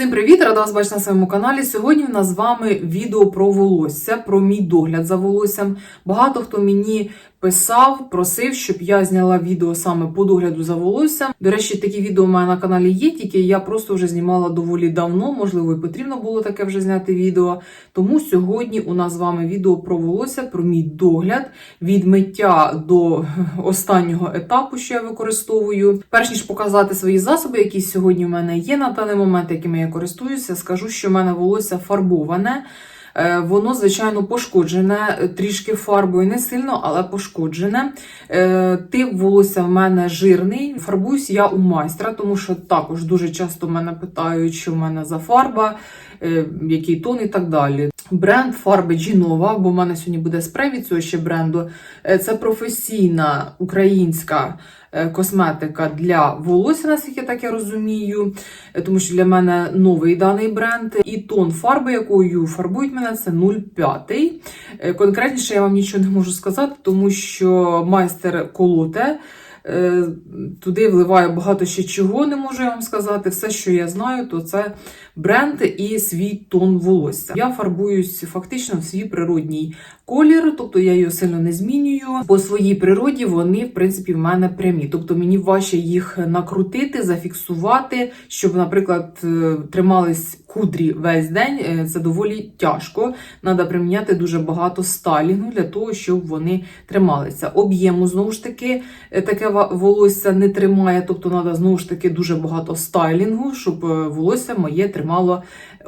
Всім привіт! Рада вас бачити на своєму каналі. Сьогодні в нас з вами відео про волосся, про мій догляд за волоссям. Багато хто мені писав, просив, щоб я зняла відео саме по догляду за волоссям. До речі, такі відео у мене на каналі є, тільки я просто вже знімала доволі давно, можливо, і потрібно було таке вже зняти відео. Тому сьогодні у нас з вами відео про волосся, про мій догляд від миття до останнього етапу, що я використовую. Перш ніж показати свої засоби, які сьогодні в мене є на даний момент, якими я користуюся, скажу, що в мене волосся фарбоване. Е, Воно, звичайно, пошкоджене е, трішки фарбою, не сильно, але пошкоджене. Е, Тип волосся в мене жирний. Фарбуюсь я у майстра, тому що також дуже часто мене питають, що в мене за фарба, який тон і так далі. Бренд фарби Джінова, бо в мене сьогодні буде спрей від цього ще бренду. Е, Це професійна українська е, косметика для волосся, наскільки так я розумію, Е, тому що для мене новий даний бренд. І тон фарби, якою фарбують мене, це 0,5. Е, Конкретніше я вам нічого не можу сказати, тому що майстер колоте. Туди вливаю багато ще чого, не можу я вам сказати. Все, що я знаю, то це бренд і свій тон волосся. Я фарбуюсь фактично в свій природній колір, тобто я його сильно не змінюю. По своїй природі вони, в принципі, в мене прямі. Тобто мені важче їх накрутити, зафіксувати, щоб, наприклад, е, тримались кудрі весь день. Е, Це доволі тяжко. Треба приміняти дуже багато сталінгу для того, щоб вони трималися. Об'єму знову ж таки е, таке волосся не тримає, тобто треба знову ж таки дуже багато стайлінгу, щоб волосся моє тримало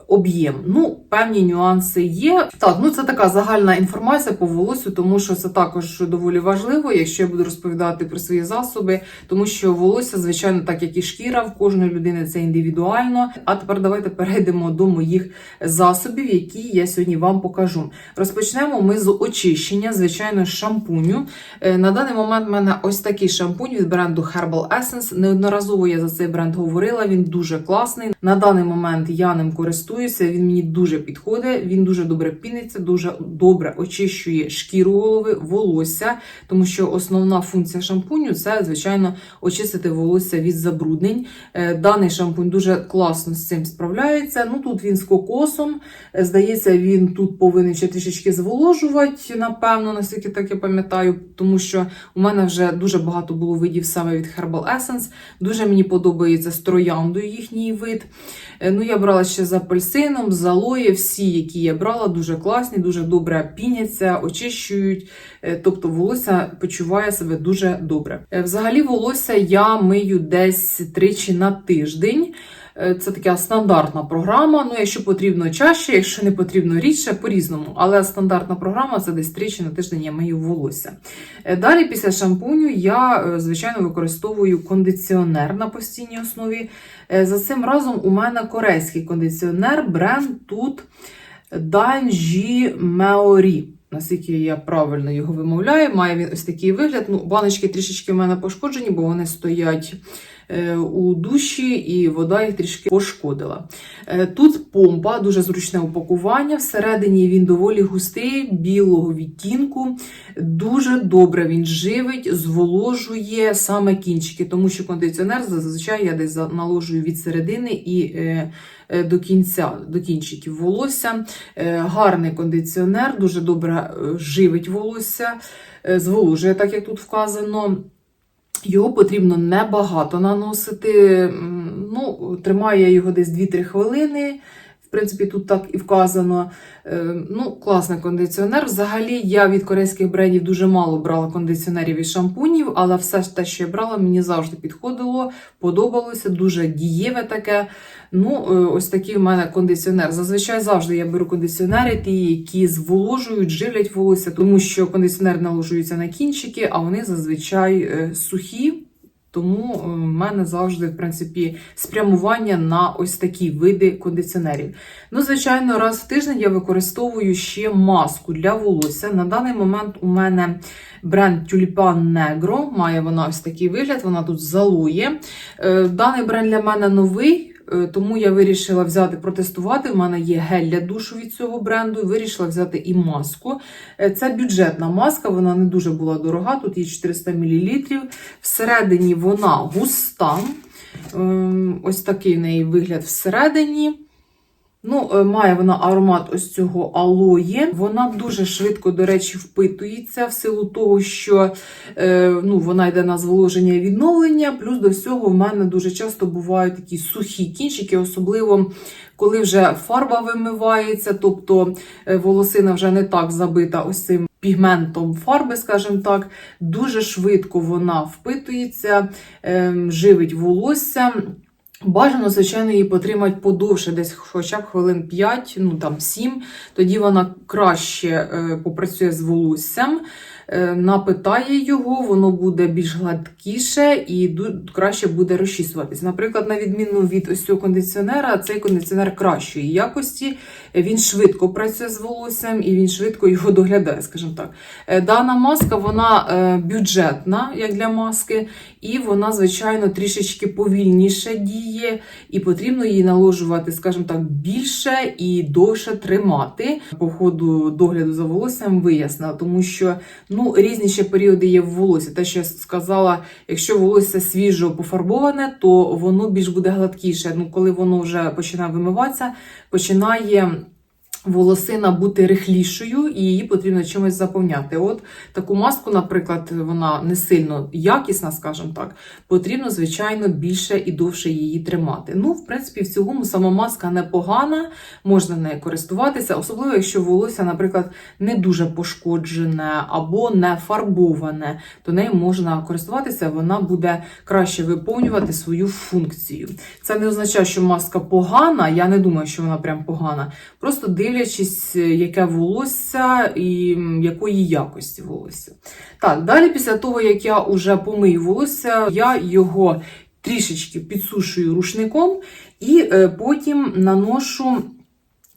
об'єм. Ну, певні нюанси є. Так, ну це така загальна інформація по волосю, тому що це також доволі важливо, якщо я буду розповідати про свої засоби, тому що волосся, звичайно, так як і шкіра, в кожної людини це індивідуально. А тепер давайте перейдемо до моїх засобів, які я сьогодні вам покажу. Розпочнемо ми з очищення, звичайно, шампуню. Е, На даний момент в мене ось такий шампунь від бренду Herbal Essence. Неодноразово я за цей бренд говорила. Він дуже класний. На даний момент я ним користуюся. Він мені дуже підходить. Він дуже добре піниться, дуже добре очищує шкіру голови, волосся, тому що основна функція шампуню це, звичайно, очистити волосся від забруднень. Е, Даний шампунь дуже класно з цим справляється. Ну тут він з кокосом. Е, Здається, він тут повинен ще трішечки зволожувати, напевно, наскільки так я пам'ятаю, тому що у мене вже дуже багато було видів саме від Herbal Essence. Дуже мені подобається з трояндою їхній вид. Е, Ну, я брала ще з апельсином, з алоє. Всі, які я брала, дуже класні, дуже добре піняться, очищують. Е, Тобто волосся почуває себе дуже добре. Е, Взагалі, волосся я мию десь тричі на тиждень. Е, Це така стандартна програма. Ну, якщо потрібно чаще, якщо не потрібно рідше, по-різному. Але стандартна програма це десь тричі на тиждень я мию волосся. Е, Далі, після шампуню, я, е, звичайно, використовую кондиціонер на постійній основі. За цим разом у мене корейський кондиціонер, бренд тут Данжі Меорі. Наскільки я правильно його вимовляю, має він ось такий вигляд. Ну, баночки трішечки в мене пошкоджені, бо вони стоять у душі, і вода їх трішки пошкодила. Е, Тут помпа, дуже зручне упакування. Всередині він доволі густий, білого відтінку. Дуже добре він живить, зволожує саме кінчики, тому що кондиціонер зазвичай я десь наложую від середини і е, е, до кінця, до кінчиків волосся. Е, Гарний кондиціонер, дуже добре е, живить волосся, е, зволожує, так як тут вказано. Його потрібно небагато наносити. Ну, тримаю я його десь 2-3 хвилини. В принципі, тут так і вказано. Е, Ну, класний кондиціонер. Взагалі, я від корейських брендів дуже мало брала кондиціонерів і шампунів, але все те, що я брала, мені завжди підходило, подобалося, дуже дієве таке. Ну, е, ось такий в мене кондиціонер. Зазвичай завжди я беру кондиціонери, ті, які зволожують, живлять волосся, тому що кондиціонер наложується на кінчики, а вони зазвичай е, сухі. Тому е, в мене завжди, в принципі, спрямування на ось такі види кондиціонерів. Ну, звичайно, раз в тиждень я використовую ще маску для волосся. На даний момент у мене бренд Tulipan Negro, має вона ось такий вигляд, вона тут залує. Даний бренд для мене новий. Е, Тому я вирішила взяти протестувати. У мене є гель для душу від цього бренду. Вирішила взяти і маску. Е, Це бюджетна маска, вона не дуже була дорога. Тут є 400 мл. Всередині вона густа. Ем, Ось такий в неї вигляд всередині. Ну, е, має вона аромат ось цього алої. Вона дуже швидко, до речі, впитується в силу того, що е, ну, вона йде на зволоження і відновлення. Плюс до всього в мене дуже часто бувають такі сухі кінчики, особливо коли вже фарба вимивається, тобто е, волосина вже не так забита ось цим пігментом фарби, скажімо так. Дуже швидко вона впитується, ем, живить волосся. Бажано, звичайно, її потримати подовше, десь хоча б хвилин 5, ну там 7. Тоді вона краще е, попрацює з волоссям, е, напитає його, воно буде більш гладкіше і краще буде розчісуватись. Наприклад, на відміну від ось цього кондиціонера, цей кондиціонер кращої якості. Він швидко працює з волоссям і він швидко його доглядає, скажімо так. Е, Дана маска вона бюджетна, як для маски, і вона, звичайно, трішечки повільніше діє, і потрібно її наложувати, скажімо так, більше і довше тримати. По ходу догляду за волоссям вияснила, тому що ну, різні ще періоди є в волосі. Те, що я сказала, якщо волосся свіжо пофарбоване, то воно більш буде гладкіше. Ну, коли воно вже починає вимиватися, починає. Волосина бути рихлішою і її потрібно чимось заповняти. От таку маску, наприклад, вона не сильно якісна, скажімо так, потрібно, звичайно, більше і довше її тримати. Ну, в принципі, в цілому сама маска непогана, можна нею користуватися, особливо, якщо волосся, наприклад, не дуже пошкоджене або не фарбоване, то нею можна користуватися, вона буде краще виповнювати свою функцію. Це не означає, що маска погана, я не думаю, що вона прям погана. Просто дивлячись, е, яке волосся і якої якості волосся. Так, далі, після того, як я вже помию волосся, я його трішечки підсушую рушником і е, потім наношу.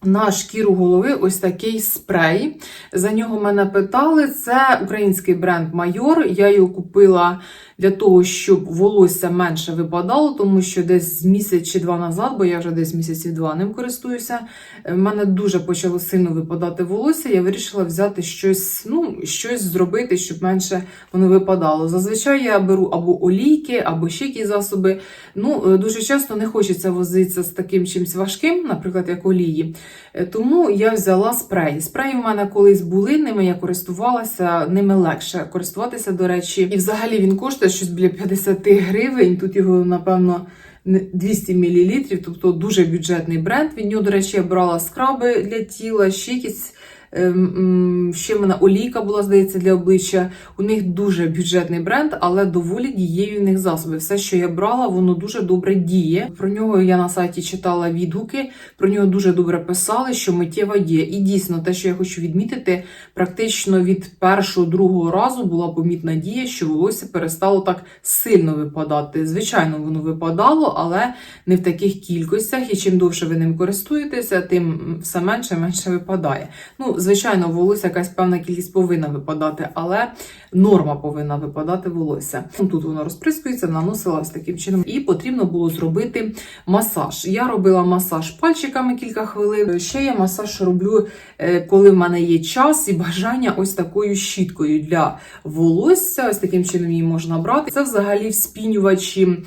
На шкіру голови ось такий спрей. За нього мене питали. Це український бренд Майор. Я його купила для того, щоб волосся менше випадало, тому що десь місяць чи два назад, бо я вже десь місяців два ним користуюся. е, В мене дуже почало сильно випадати волосся. Я вирішила взяти щось, ну, щось зробити, щоб менше воно випадало. Зазвичай я беру або олійки, або ще якісь засоби. Ну, е, дуже часто не хочеться возитися з таким чимось важким, наприклад, як олії. Е, Тому я взяла спрей. Спреї в мене колись були, ними я користувалася, ними легше користуватися, до речі. І взагалі він коштує щось біля 50 гривень. Тут його, напевно, не- 200 мл, тобто дуже бюджетний бренд. Від нього, до речі, я брала скраби для тіла, ще якісь. М, Ще в мене олійка була, здається, для обличчя. У них дуже бюджетний бренд, але доволі дієві в них засоби. Все, що я брала, воно дуже добре діє. Про нього я на сайті читала відгуки, про нього дуже добре писали, що миттєва діє. І дійсно, те, що я хочу відмітити, практично від першого другого разу була помітна дія, що волосся перестало так сильно випадати. Звичайно, воно випадало, але не в таких кількостях. І чим довше ви ним користуєтеся, тим все менше менше випадає. Ну, звичайно, волосся якась певна кількість повинна випадати, але норма повинна випадати волосся. Тут воно розприскується, наносила ось таким чином, і потрібно було зробити масаж. Я робила масаж пальчиками кілька хвилин. Ще я масаж роблю, е, коли в мене є час і бажання ось такою щіткою для волосся. Ось таким чином її можна брати. Це взагалі вспінювачі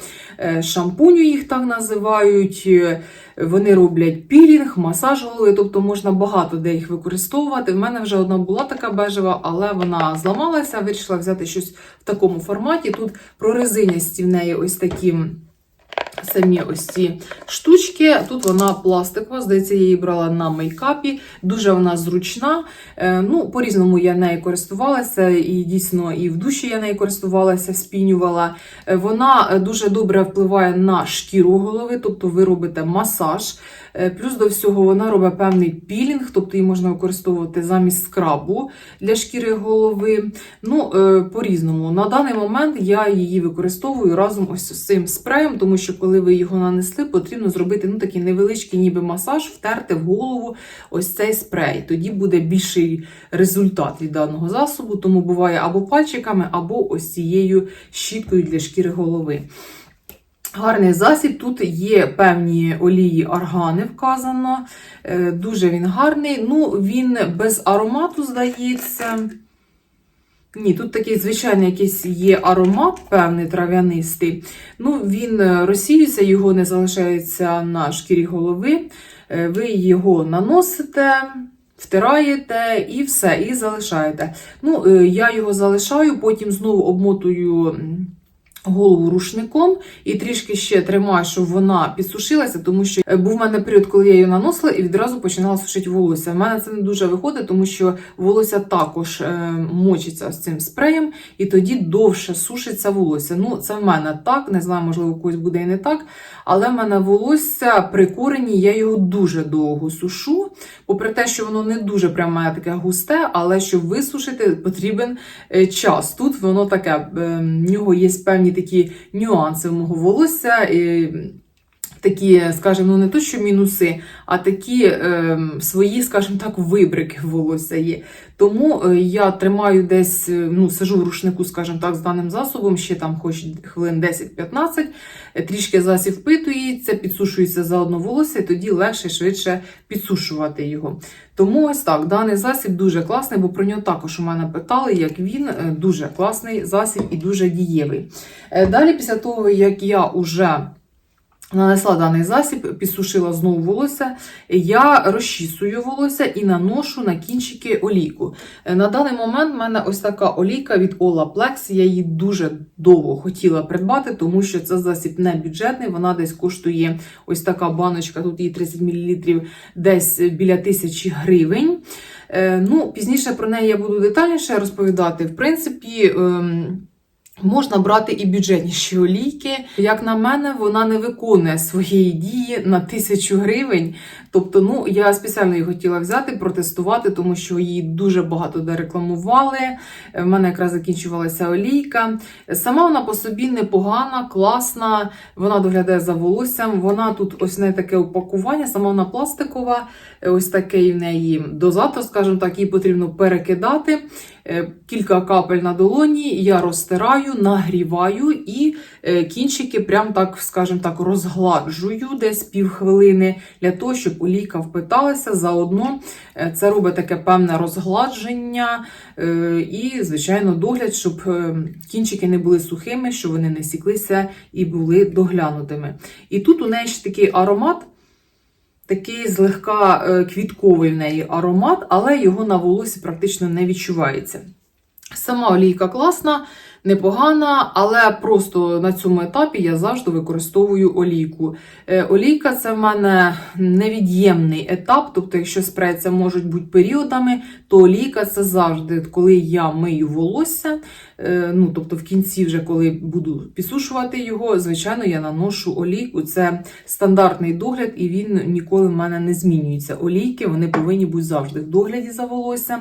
е, шампуню, їх так називають. Вони роблять пілінг, масаж голови, тобто можна багато де їх використовувати. В мене вже одна була така бежева, але вона зламалася. Вирішила взяти щось в такому форматі. Тут прорезинясті в неї ось такі. Самі ось ці штучки. Тут вона пластикова, здається, я її брала на мейкапі. Дуже вона зручна. Е, ну, по-різному я нею користувалася, і дійсно і в душі я нею користувалася, спінювала. Е, Вона е, дуже добре впливає на шкіру голови, тобто ви робите масаж. Плюс до всього вона робить певний пілінг, тобто її можна використовувати замість скрабу для шкіри голови. Ну, по-різному. На даний момент я її використовую разом ось з цим спреєм, тому що коли ви його нанесли, потрібно зробити ну, такий невеличкий ніби масаж, втерти в голову ось цей спрей. Тоді буде більший результат від даного засобу, тому буває або пальчиками, або ось цією щіткою для шкіри голови. Гарний засіб. Тут є певні олії органи вказано. Е, Дуже він гарний. Ну, він без аромату, здається. Ні, тут такий звичайний якийсь є аромат, певний трав'янистий. Ну, він е, розсіюється, його не залишається на шкірі голови. Е, Ви його наносите, втираєте і все, і залишаєте. Ну, е, я його залишаю, потім знову обмотую. Голову рушником і трішки ще тримаю, щоб вона підсушилася, тому що е, був в мене період, коли я її наносила і відразу починала сушити волосся. В мене це не дуже виходить, тому що волосся також е, мочиться з цим спреєм, і тоді довше сушиться волосся. Ну, це в мене так, не знаю, можливо, у когось буде і не так. Але в мене волосся при корені, я його дуже довго сушу. Попри те, що воно не дуже прямо має таке густе, але щоб висушити, потрібен е, час. Тут воно таке, е, в нього є певні такі нюанси в мого волосся. І, Такі, скажімо, ну не то, що мінуси, а такі е, свої, скажімо так, вибрики волосся є. Тому е, я тримаю десь, е, ну, сижу в рушнику, скажімо так, з даним засобом, ще там хоч хвилин 10-15, е, трішки засіб впитується, підсушується заодно волосся, і тоді легше, швидше підсушувати його. Тому ось так, даний засіб дуже класний, бо про нього також у мене питали, як він дуже класний засіб і дуже дієвий. Далі, після того, як я уже Нанесла даний засіб, підсушила знову волосся. Я розчісую волосся і наношу на кінчики олійку. Е, На даний момент в мене ось така олійка від Olaplex. Я її дуже довго хотіла придбати, тому що це засіб не бюджетний. Вона десь коштує ось така баночка, тут її 30 мл, десь біля тисячі гривень. Е, Ну, Пізніше про неї я буду детальніше розповідати. В принципі. Можна брати і бюджетніші олійки. Як на мене, вона не виконує своєї дії на тисячу гривень. Тобто, ну я спеціально її хотіла взяти, протестувати, тому що її дуже багато де рекламували. В мене якраз закінчувалася олійка. Сама вона по собі непогана, класна. Вона доглядає за волоссям. Вона тут ось не таке упакування, сама вона пластикова. Ось такий в неї дозатор, скажімо так, її потрібно перекидати. Е, Кілька капель на долоні, я розтираю, нагріваю і е, кінчики прям так, скажімо так, розгладжую десь півхвилини для того, щоб олійка впиталася. Заодно е, це робить таке певне розгладження е, і, звичайно, догляд, щоб е, кінчики не були сухими, щоб вони не сіклися і були доглянутими. І тут у неї ще такий аромат. Такий злегка квітковий в неї аромат, але його на волосі практично не відчувається. Сама олійка класна, непогана, але просто на цьому етапі я завжди використовую олійку. Е, Олійка це в мене невід'ємний етап, тобто, якщо спрей це можуть бути періодами, то олійка це завжди, коли я мию волосся. Е, Ну, тобто, в кінці, вже коли буду підсушувати його, звичайно, я наношу олійку. Це стандартний догляд, і він ніколи в мене не змінюється. Олійки вони повинні бути завжди в догляді за волоссям.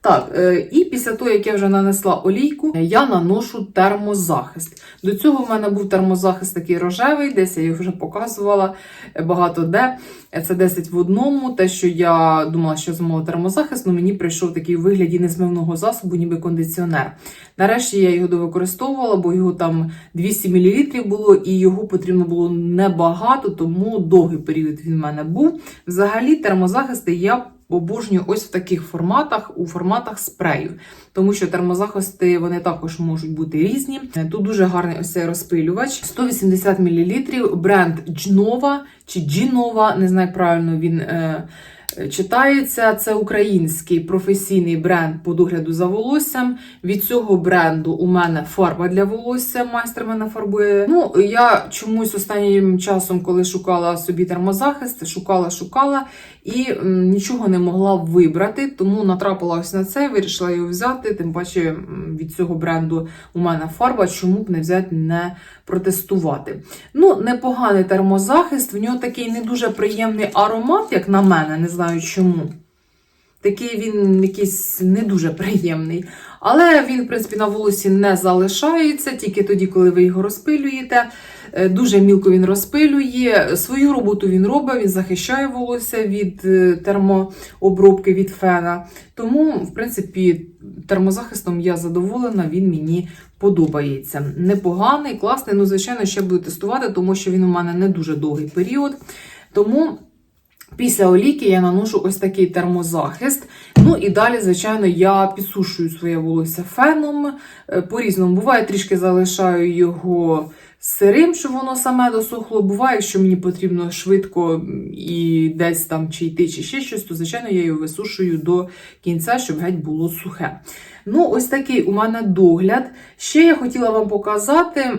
Так, е, і після того, як я вже нанесла олійку, я наношу термозахист. До цього в мене був термозахист такий рожевий, десь я його вже показувала е, багато де. Е, Це 10 в одному. Те, що я думала, що замовила термозахист, але мені прийшов такий вигляді незмивного засобу, ніби кондиціонер. Нарешті я його довикористовувала, бо його там 200 мл було, і його потрібно було небагато, тому довгий період він в мене був. Взагалі, термозахисти я обожнюю ось в таких форматах, у форматах спрею. Тому що термозахисти вони також можуть бути різні. Тут дуже гарний ось цей розпилювач. 180 мл, бренд Джнова чи Джінова, не знаю, правильно він. Е, Читається це український професійний бренд по догляду за волоссям. Від цього бренду у мене фарба для волосся. Майстер мене фарбує. Ну я чомусь останнім часом, коли шукала собі термозахист, шукала, шукала і м, нічого не могла вибрати. Тому натрапила ось на це, вирішила його взяти. Тим паче від цього бренду у мене фарба. Чому б не взяти, не протестувати? Ну, непоганий термозахист. В нього такий не дуже приємний аромат, як на мене, не знаю чому. Такий він якийсь не дуже приємний. Але він, в принципі, на волосі не залишається, тільки тоді, коли ви його розпилюєте. Е, Дуже мілко він розпилює. Свою роботу він робить, він захищає волосся від е, термообробки від фена. Тому, в принципі, термозахистом я задоволена, він мені подобається. Непоганий, класний. Ну, звичайно, ще буду тестувати, тому що він у мене не дуже довгий період. Тому. Після олійки я наношу ось такий термозахист. Ну і далі, звичайно, я підсушую своє волосся феном. Е, По-різному буває, трішки залишаю його сирим, щоб воно саме досохло. Буває, що мені потрібно швидко і десь там чи йти, чи ще щось, то звичайно я його висушую до кінця, щоб геть було сухе. Ну, ось такий у мене догляд. Ще я хотіла вам показати.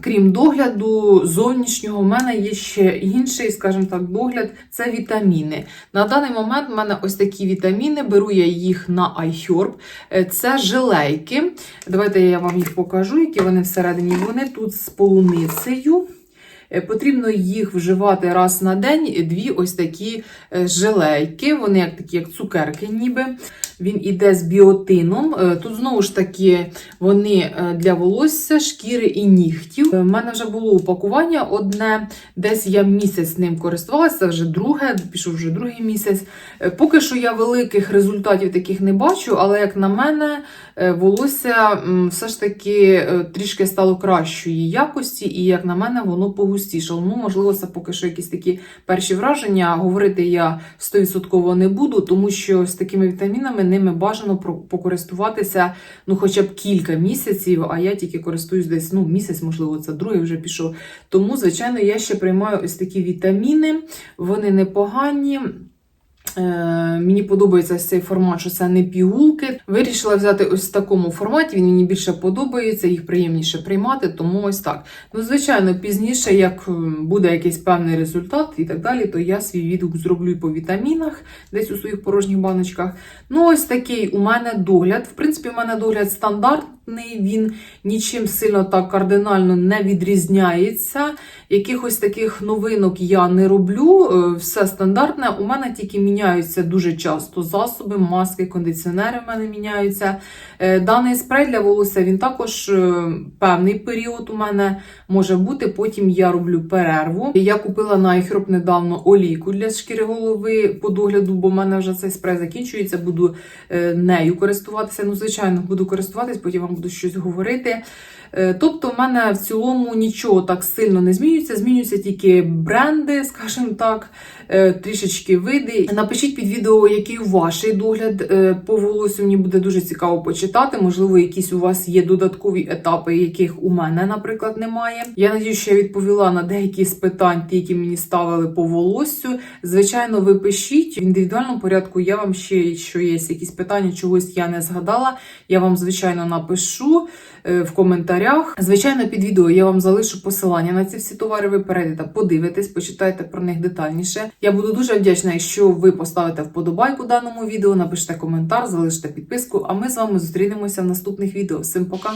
Крім догляду зовнішнього, в мене є ще інший, скажімо так, догляд це вітаміни. На даний момент в мене ось такі вітаміни, беру я їх на iHerb. Е, Це жилейки. Давайте я вам їх покажу, які вони всередині. Вони тут з полуницею. Е, Потрібно їх вживати раз на день, дві ось такі е, жилейки. Вони як такі, як цукерки, ніби. Він іде з біотином. Е, Тут знову ж таки вони е, для волосся, шкіри і нігтів. У мене вже було упакування одне, десь я місяць ним користувалася, вже друге, пішов вже другий місяць. Е, Поки що я великих результатів таких не бачу, але як на мене, е, волосся все ж таки е, трішки стало кращої якості, і як на мене, воно погустішало. Ну, можливо, це поки що якісь такі перші враження. Говорити я 100% не буду, тому що з такими вітамінами ними бажано покористуватися ну, хоча б кілька місяців, а я тільки користуюсь десь ну, місяць, можливо, це другий вже пішов. Тому, звичайно, я ще приймаю ось такі вітаміни, вони непогані. Е, мені подобається цей формат, що це не пігулки. Вирішила взяти ось в такому форматі. Він мені більше подобається, їх приємніше приймати, тому ось так. Ну, звичайно, пізніше, як буде якийсь певний результат і так далі, то я свій відгук зроблю і по вітамінах, десь у своїх порожніх баночках. Ну, ось такий у мене догляд. В принципі, у мене догляд стандартний, він нічим сильно так кардинально не відрізняється. Якихось таких новинок я не роблю. е, Все стандартне. У мене тільки міняються дуже часто засоби, маски, кондиціонери в мене міняються. Е, Даний спрей для волосся він також е, певний період у мене може бути. Потім я роблю перерву. Я купила на iHerb недавно олійку для шкіри голови по догляду, бо в мене вже цей спрей закінчується. Буду нею користуватися. Ну, звичайно, буду користуватись, потім вам буду щось говорити. Е, Тобто, в мене в цілому нічого так сильно не змінюється. Змінюються тільки бренди, скажімо так, е, трішечки види. Напишіть під відео, який ваш догляд е, по волосю. Мені буде дуже цікаво почитати. Можливо, якісь у вас є додаткові етапи, яких у мене, наприклад, немає. Я надію, що я відповіла на деякі з питань, ті, які мені ставили по волоссю. Звичайно, ви пишіть в індивідуальному порядку. Я вам ще, якщо є якісь питання, чогось я не згадала. Я вам, звичайно, напишу в коментарях. Звичайно, під відео я вам залишу посилання на ці всі товари. Ви перейдете, подивитесь, почитайте про них детальніше. Я буду дуже вдячна, якщо ви поставите вподобайку даному відео, напишете коментар, залишите підписку. А ми з вами зустрінемося в наступних відео. Всім пока!